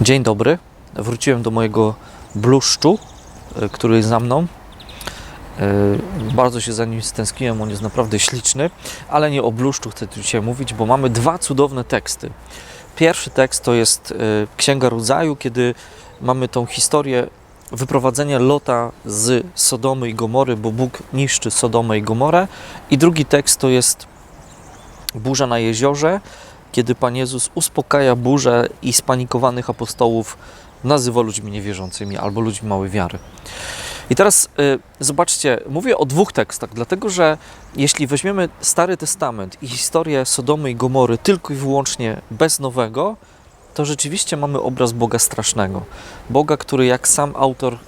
Dzień dobry. Wróciłem do mojego bluszczu, e, który jest za mną. E, Bardzo się za nim stęskniłem, on jest naprawdę śliczny, ale nie o bluszczu chcę tu dzisiaj mówić, bo mamy dwa cudowne teksty. Pierwszy tekst to jest e, Księga Rodzaju, kiedy mamy tą historię wyprowadzenia Lota z Sodomy i Gomory, bo Bóg niszczy Sodomę i Gomorę. I drugi tekst to jest burza na jeziorze, kiedy Pan Jezus uspokaja burzę i spanikowanych apostołów nazywa ludźmi niewierzącymi albo ludźmi małej wiary. I teraz y, zobaczcie, mówię o dwóch tekstach, dlatego że jeśli weźmiemy Stary Testament i historię Sodomy i Gomory tylko i wyłącznie bez nowego, to rzeczywiście mamy obraz Boga strasznego. Boga, który jak sam autor y,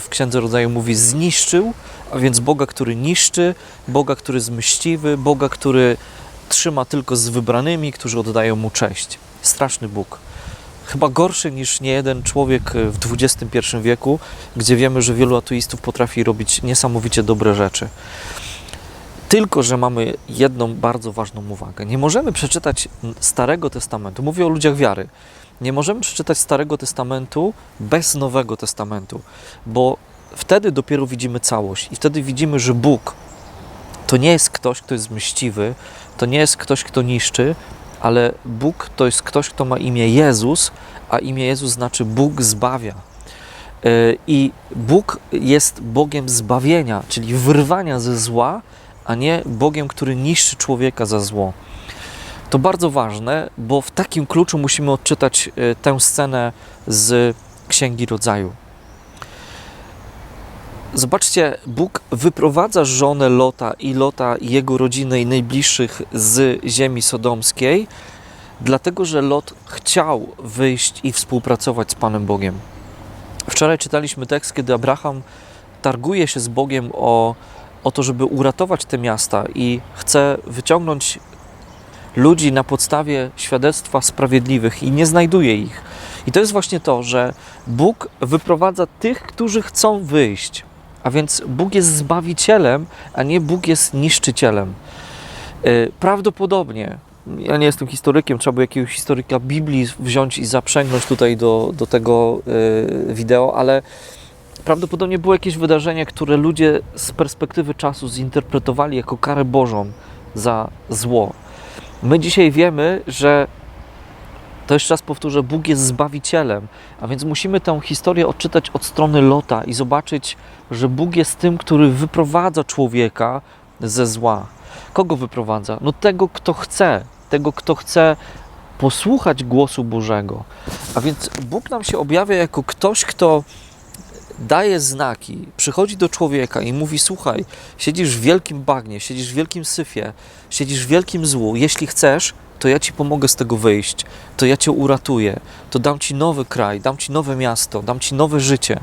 w Księdze Rodzaju mówi, zniszczył, a więc Boga, który niszczy, Boga, który jest mściwy, Boga, który trzyma tylko z wybranymi, którzy oddają mu cześć. Straszny Bóg. Chyba gorszy niż niejeden człowiek w XXI wieku, gdzie wiemy, że wielu ateistów potrafi robić niesamowicie dobre rzeczy. Tylko, że mamy jedną bardzo ważną uwagę. Nie możemy przeczytać Starego Testamentu, mówię o ludziach wiary, nie możemy przeczytać Starego Testamentu bez Nowego Testamentu, bo wtedy dopiero widzimy całość i wtedy widzimy, że Bóg to nie jest ktoś, kto jest mściwy, to nie jest ktoś, kto niszczy, ale Bóg to jest ktoś, kto ma imię Jezus, a imię Jezus znaczy Bóg zbawia. Yy, I Bóg jest Bogiem zbawienia, czyli wyrwania ze zła, a nie Bogiem, który niszczy człowieka za zło. To bardzo ważne, bo w takim kluczu musimy odczytać yy, tę scenę z Księgi Rodzaju. Zobaczcie, Bóg wyprowadza żonę Lota i Lota jego rodzinę i najbliższych z ziemi sodomskiej, dlatego że Lot chciał wyjść i współpracować z Panem Bogiem. Wczoraj czytaliśmy tekst, kiedy Abraham targuje się z Bogiem o, o to, żeby uratować te miasta i chce wyciągnąć ludzi na podstawie świadectwa sprawiedliwych i nie znajduje ich. I to jest właśnie to, że Bóg wyprowadza tych, którzy chcą wyjść. A więc Bóg jest zbawicielem, a nie Bóg jest niszczycielem. Yy, Prawdopodobnie, ja nie jestem historykiem, trzeba by jakiegoś historyka Biblii wziąć i zaprzęgnąć tutaj do, do tego yy, wideo, ale prawdopodobnie było jakieś wydarzenie, które ludzie z perspektywy czasu zinterpretowali jako karę Bożą za zło. My dzisiaj wiemy, że to jeszcze raz powtórzę, Bóg jest zbawicielem, a więc musimy tę historię odczytać od strony Lota i zobaczyć, że Bóg jest tym, który wyprowadza człowieka ze zła. Kogo wyprowadza? No tego, kto chce, tego, kto chce posłuchać głosu Bożego. A więc Bóg nam się objawia jako ktoś, kto daje znaki, przychodzi do człowieka i mówi: Słuchaj, siedzisz w wielkim bagnie, siedzisz w wielkim syfie, siedzisz w wielkim złu. Jeśli chcesz, to ja ci pomogę z tego wyjść, to ja cię uratuję, to dam ci nowy kraj, dam ci nowe miasto, dam ci nowe życie.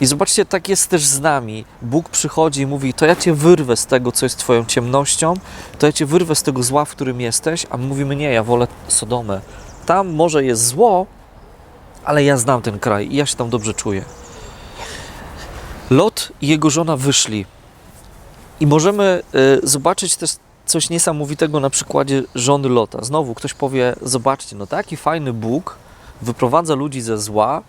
I zobaczcie, tak jest też z nami. Bóg przychodzi i mówi: To ja cię wyrwę z tego, co jest twoją ciemnością, to ja cię wyrwę z tego zła, w którym jesteś, a my mówimy: Nie, ja wolę Sodomę. Tam może jest zło, ale ja znam ten kraj i ja się tam dobrze czuję. Lot i jego żona wyszli. I możemy y, zobaczyć też coś niesamowitego na przykładzie żony Lota. Znowu ktoś powie: Zobaczcie, no taki fajny Bóg wyprowadza ludzi ze zła,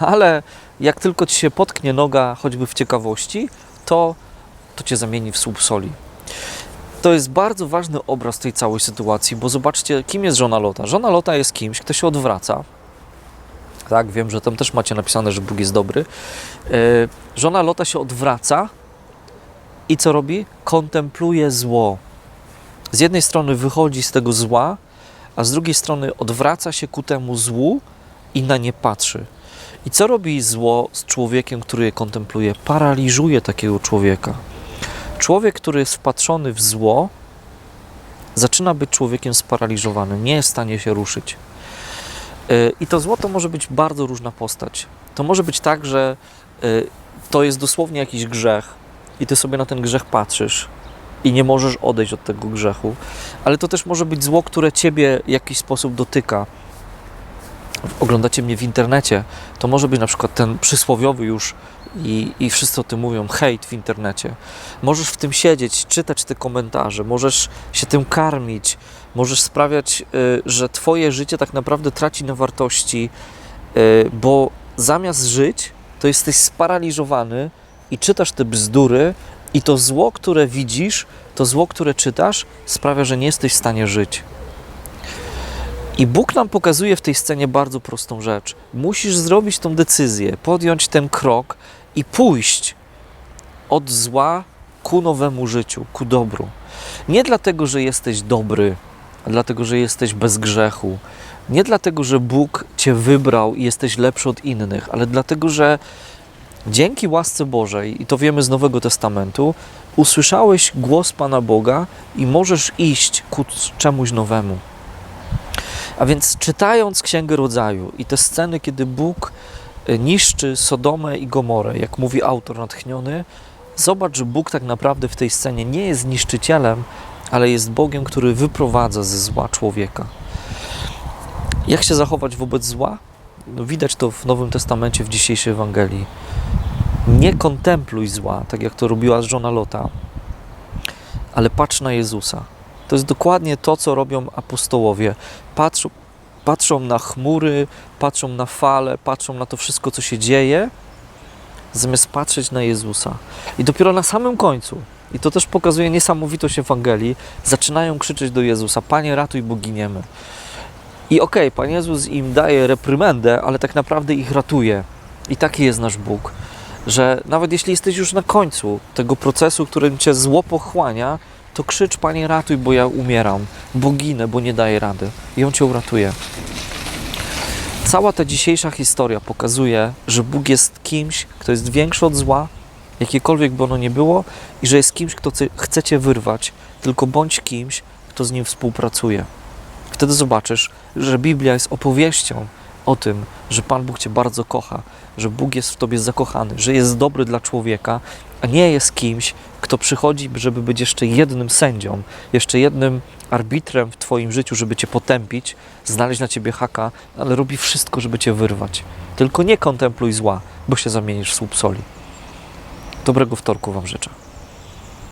ale jak tylko ci się potknie noga, choćby w ciekawości, to, to cię zamieni w słup soli. To jest bardzo ważny obraz tej całej sytuacji, bo zobaczcie, kim jest żona Lota. Żona Lota jest kimś, kto się odwraca. Tak, wiem, że tam też macie napisane, że Bóg jest dobry. Yy, żona Lota się odwraca i co robi? Kontempluje zło. Z jednej strony wychodzi z tego zła, a z drugiej strony odwraca się ku temu złu i na nie patrzy. I co robi zło z człowiekiem, który je kontempluje? Paraliżuje takiego człowieka. Człowiek, który jest wpatrzony w zło, zaczyna być człowiekiem sparaliżowanym, nie jest w stanie się ruszyć. Yy, I to zło to może być bardzo różna postać. To może być tak, że yy, to jest dosłownie jakiś grzech i ty sobie na ten grzech patrzysz i nie możesz odejść od tego grzechu, ale to też może być zło, które ciebie w jakiś sposób dotyka. Oglądacie mnie w internecie, to może być na przykład ten przysłowiowy już i, i wszyscy o tym mówią, hejt w internecie. Możesz w tym siedzieć, czytać te komentarze, możesz się tym karmić, możesz sprawiać, y, że twoje życie tak naprawdę traci na wartości y, bo zamiast żyć, to jesteś sparaliżowany i czytasz te bzdury, i to zło, które widzisz, to zło, które czytasz, sprawia, że nie jesteś w stanie żyć. I Bóg nam pokazuje w tej scenie bardzo prostą rzecz. Musisz zrobić tą decyzję, podjąć ten krok i pójść od zła ku nowemu życiu, ku dobru. Nie dlatego, że jesteś dobry, dlatego, że jesteś bez grzechu. Nie dlatego, że Bóg cię wybrał i jesteś lepszy od innych, ale dlatego, że dzięki łasce Bożej, i to wiemy z Nowego Testamentu, usłyszałeś głos Pana Boga i możesz iść ku czemuś nowemu. A więc czytając Księgę Rodzaju i te sceny, kiedy Bóg y, niszczy Sodomę i Gomorę, jak mówi autor natchniony, zobacz, że Bóg tak naprawdę w tej scenie nie jest niszczycielem, ale jest Bogiem, który wyprowadza ze zła człowieka. Jak się zachować wobec zła? No widać to w Nowym Testamencie, w dzisiejszej Ewangelii. Nie kontempluj zła, tak jak to robiła żona Lota, ale patrz na Jezusa. To jest dokładnie to, co robią apostołowie. Patrzą, patrzą na chmury, patrzą na fale, patrzą na to wszystko, co się dzieje, zamiast patrzeć na Jezusa. I dopiero na samym końcu, i to też pokazuje niesamowitość Ewangelii, zaczynają krzyczeć do Jezusa: Panie, ratuj, bo giniemy. I okej, Pan Jezus im daje reprymendę, ale tak naprawdę ich ratuje. I taki jest nasz Bóg, że nawet jeśli jesteś już na końcu tego procesu, którym cię zło pochłania, to krzycz, Panie, ratuj, bo ja umieram, bo ginę, bo nie daję rady. I On cię uratuje. Cała ta dzisiejsza historia pokazuje, że Bóg jest kimś, kto jest większy od zła, jakiekolwiek by ono nie było, i że jest kimś, kto chce cię wyrwać, tylko bądź kimś, kto z nim współpracuje. Wtedy zobaczysz, że Biblia jest opowieścią o tym, że Pan Bóg cię bardzo kocha, że Bóg jest w tobie zakochany, że jest dobry dla człowieka, a nie jest kimś, kto przychodzi, żeby być jeszcze jednym sędzią, jeszcze jednym arbitrem w twoim życiu, żeby cię potępić, znaleźć na ciebie haka, ale robi wszystko, żeby cię wyrwać. Tylko nie kontempluj zła, bo się zamienisz w słup soli. Dobrego wtorku wam życzę.